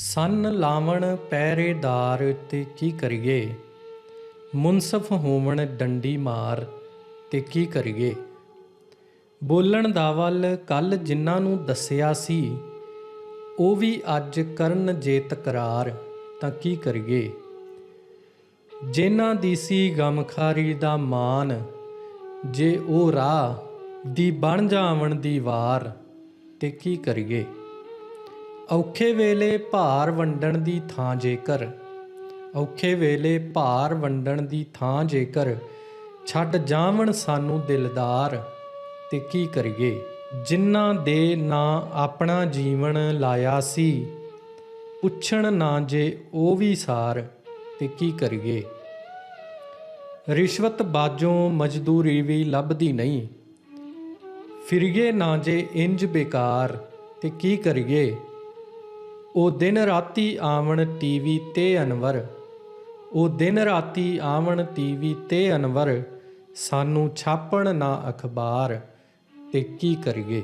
ਸੰਨ ਲਾਵਣ ਪਹਿਰੇਦਾਰ ਤੇ ਕੀ ਕਰੀਏ? ਮੁਨਸਫ ਹੋਵਣ ਡੰਡੀ ਮਾਰ ਤੇ ਕੀ ਕਰੀਏ? ਬੋਲਣ ਦਾ ਵੱਲ ਕੱਲ ਜਿਨ੍ਹਾਂ ਨੂੰ ਦੱਸਿਆ ਸੀ, ਉਹ ਵੀ ਅੱਜ ਕਰਨ ਜੇ ਤਕਰਾਰ, ਤਾਂ ਕੀ ਕਰੀਏ? ਜਿਨ੍ਹਾਂ ਦੀ ਸੀ ਗਮਖਾਰੀ ਦਾ ਮਾਨ, ਜੇ ਉਹ ਰਾਹ ਦੀ ਬਣ ਜਾਵਣ ਦੀ ਵਾਰ, ਤੇ ਕੀ ਕਰੀਏ? ਔਖੇ ਵੇਲੇ ਭਾਰ ਵੰਡਣ ਦੀ ਥਾਂ ਜੇਕਰ, ਔਖੇ ਵੇਲੇ ਭਾਰ ਵੰਡਣ ਦੀ ਥਾਂ ਜੇਕਰ, ਛੱਡ ਜਾਵਣ ਸਾਨੂੰ ਦਿਲਦਾਰ, ਤੇ ਕੀ ਕਰੀਏ? ਜਿਨ੍ਹਾਂ ਦੇ ਨਾ ਆਪਣਾ ਜੀਵਨ ਲਾਇਆ ਸੀ, ਪੁੱਛਣ ਨਾ ਜੇ ਉਹ ਵੀ ਸਾਰ, ਤੇ ਕੀ ਕਰੀਏ? ਰਿਸ਼ਵਤ ਬਾਜੋਂ ਮਜ਼ਦੂਰੀ ਵੀ ਲੱਭਦੀ ਨਹੀਂ। ਫਿਰਗੇ ਨਾ ਜੇ ਇੰਜ ਬੇਕਾਰ, ਤੇ ਕੀ ਕਰੀਏ? ਉਹ ਦਿਨ ਰਾਤੀ ਆਵਣ ਟੀਵੀ ਤੇ ਅਨਵਰ। ਉਹ ਦਿਨ ਰਾਤੀ ਆਵਣ ਟੀਵੀ ਤੇ ਅਨਵਰ। ਸਾਨੂੰ ਛਾਪਣ ਨਾ ਅਖਬਾਰ, ਤੇ ਕੀ ਕਰੀਏ?